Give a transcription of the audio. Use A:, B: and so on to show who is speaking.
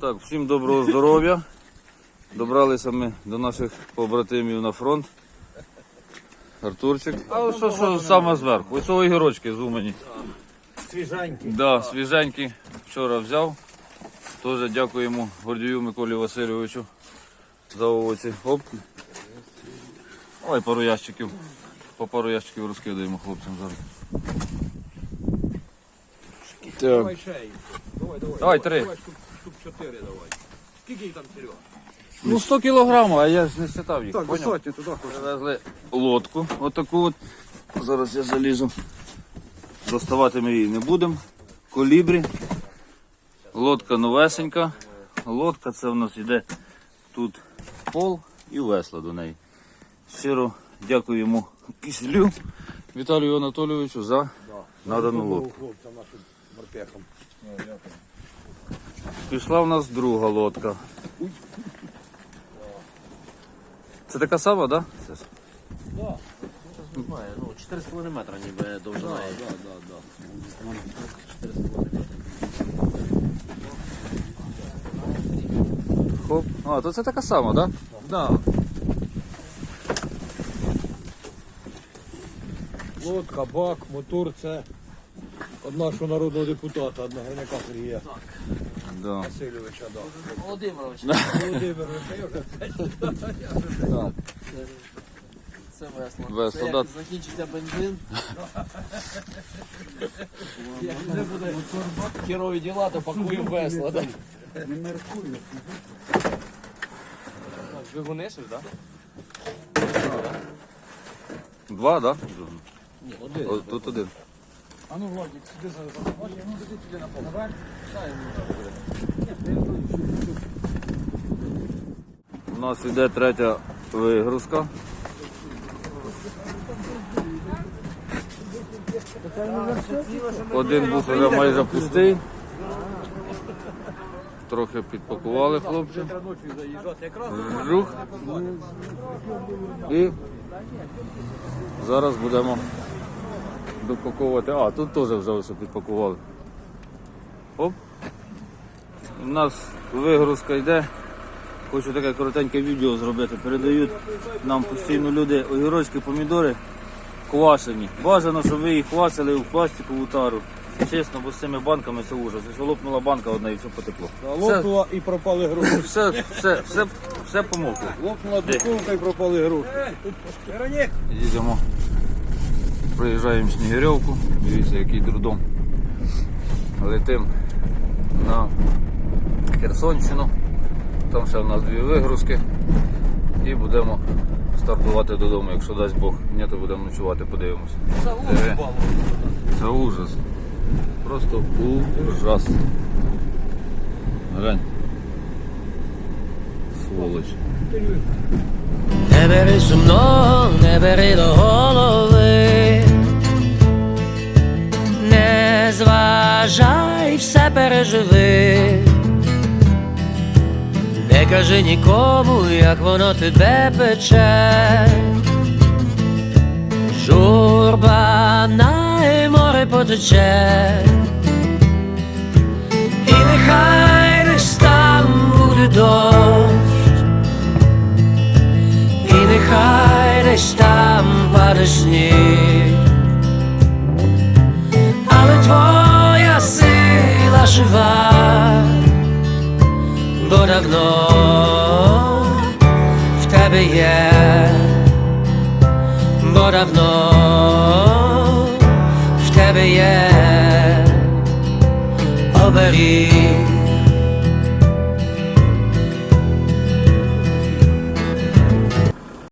A: Так, всім доброго здоров'я. Добралися ми до наших побратимів на фронт. Артурчик. А ось що, що саме зверху? Ось огірочки зумані.
B: Свіженький.
A: Да, свіженькі. Вчора взяв. Теж дякуємо Гордію Миколі Васильовичу за овоці. Оп. Ой, пару ящиків. По пару ящиків розкидаємо хлопцям зараз. Так.
B: Давай ще їх. Давай, давай.
A: Давай, три.
B: Давай, штук, штук чотири давай. Скільки їх там, Серега?
A: Ну 100 кілограмів, а я ж не считав їх.
B: Так,
A: поняв?
B: достатньо туди.
A: Привезли лодку, отаку от. Зараз я залізу. Доставати ми її не будемо. Колібрі. Лодка новесенька. Лодка це в нас йде тут пол і весла до неї. Щиро дякуємо киселю Віталію Анатолійовичу за надану лодку.
B: Хлопцям нашим морпехам.
A: Пішла в нас друга лодка. Це така сама, так? Да?
C: Не знаю, ну 4,5 метра ніби довжина. є.
A: Хоп. А, то це така сама, так? Да?
B: Да. Лодка, бак, мотор це од нашого народного депутата, одного гриника Сергія
A: Да.
B: Васильовича. Да.
C: Володимирович,
B: Володимировича, я вже
C: це весло.
A: Весло,
C: Це як
A: да.
C: закінчиться бензин. Як вже буде херові діла, то пакуємо весла. Да? Так, Двигуни ще ж, так?
A: Два, так?
C: Ні, один.
A: О, Тут один.
B: А ну, Владик, сюди зараз. Ну, сюди сюди на пол.
A: У нас іде третя вигрузка. Один бус вже майже пустий. Трохи підпакували хлопці.
B: Ночі заїжджати якраз.
A: Жух. І зараз будемо допаковувати. А, тут теж вже все підпакували. Оп. У нас вигрузка йде. Хочу таке коротеньке відео зробити. Передають нам постійно люди огірочки, помідори квашені. Бажано, щоб ви їх квасили в пластикову тару. Чесно, бо з цими банками це ужас. Ось лопнула банка одна і все потекло.
B: Лопнула і пропали гроші.
A: Все, все, все, все помокло.
B: Лопнула духовка і пропали гроші. Веронік!
A: Проїжджаємо Снігирьовку, дивіться, який трудом. Летим на Херсонщину, там ще в нас дві вигрузки і будемо стартувати додому, якщо дасть Бог. Ні, то будемо ночувати, подивимося. Диви. Це ужас. Просто ужас. Глянь. Сволоч.
D: Не бери сумно, не бери до голови, не кажи нікому, як воно тебе пече. Журба на море потече, і нехай десь там буде дощ. І нехай десь там паде сніг, тебе є, бо давно в тебе є оберіг.